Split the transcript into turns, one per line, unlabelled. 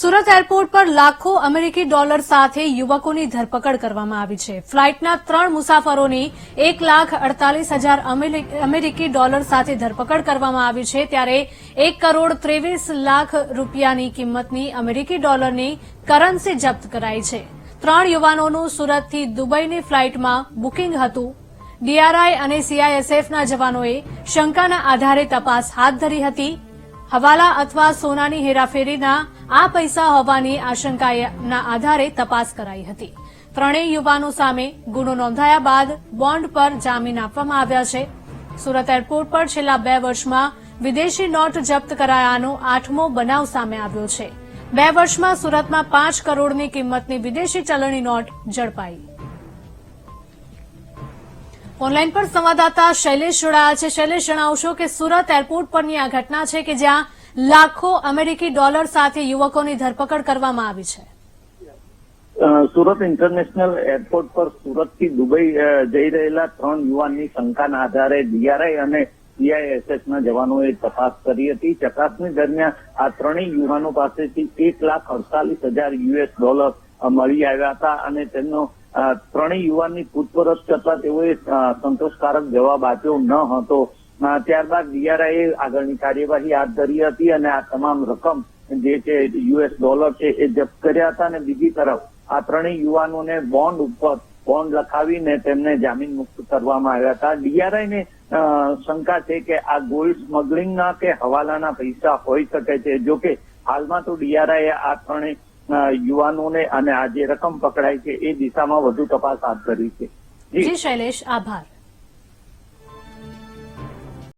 Surat airport પર લાખો અમેરિકી ડોલર સાથે યુવકોની ધરપકડ કરવામાં આવી છે. ફ્લાઇટના ત્રણ મુસાફરોની એક લાખ અડતાલીસ હજાર અમેરિ- અમેરિકી ડોલર સાથે ધરપકડ કરવામાં આવી છે. ત્યારે એક કરોડ ત્રેવીસ લાખ રૂપિયાની કિંમતની અમેરિકી ડોલરની કરન્સી જપ્ત કરાઈ છે. ત્રણ યુવાનોનું સુરતથી દુબઈની ફ્લાઇટમાં બુકિંગ હતું. ડીઆરઆઈ અને સીઆઈએસએફના જવાનોએ શંકાના આધારે તપાસ હાથ ધરી હતી. હવાલા અથવા સોનાની હેરાફેરીના આ પૈસા હોવાની આશંકાના આધારે તપાસ કરાઈ હતી. ત્રણેય યુવાનો સામે ગુનો નોંધાયા બાદ બોન્ડ પર જામીન આપવામાં આવ્યા છે. સુરત એરપોર્ટ પર છેલ્લા બે વર્ષમાં વિદેશી નોટ જપ્ત કરાયાનો આઠમો બનાવ સામે આવ્યો છે. બે વર્ષમાં સુરતમાં પાંચ કરોડની કિંમતની વિદેશી ચલણી નોટ ઝડપાઈ. ઓનલાઈન પર સંવાદદાતા શૈલેષ જોડાયા છે. શૈલેષ, જણાવશો કે સુરત એરપોર્ટ પરની આ ઘટના છે કે જ્યાં લાખો અમેરિકી ડોલર સાથે યુવકોની ધરપકડ કરવામાં આવી છે.
સુરત ઇન્ટરનેશનલ એરપોર્ટ પર સુરતથી દુબઈ જઈ રહેલા ત્રણ યુવાનની શંકાના આધારે ડીઆરઆઈ અને સીઆઈએસએફના જવાનોએ તપાસ કરી હતી. ચકાસણી દરમિયાન આ ત્રણેય યુવાનો પાસેથી એક લાખ અડતાલીસ હજાર યુએસ ડોલર મળી આવ્યા હતા અને તેમનો ત્રણેય યુવાનની પૂછપરછ કરતા તેઓએ સંતોષકારક જવાબ આપ્યો ન હતો. ત્યારબાદ ડીઆરઆઈએ આગળની કાર્યવાહી હાથ ધરી હતી અને આ તમામ રકમ જે છે, યુએસ ડોલર છે, એ જપ્ત કર્યા હતા અને બીજી તરફ આ ત્રણેય યુવાનોને બોન્ડ ઉપર બોન્ડ લખાવીને તેમને જામીન મુક્ત કરવામાં આવ્યા હતા. ડીઆરઆઈને શંકા છે કે આ ગોલ્ડ સ્મગલિંગના કે હવાલાના પૈસા હોઈ શકે છે. જો કે હાલમાં તો ડીઆરઆઈએ આ ત્રણેય યુવાનોને અને આ જે રકમ પકડાઈ છે, એ દિશામાં વધુ તપાસ હાથ ધરી છે.
જી, શૈલેષ, આભાર.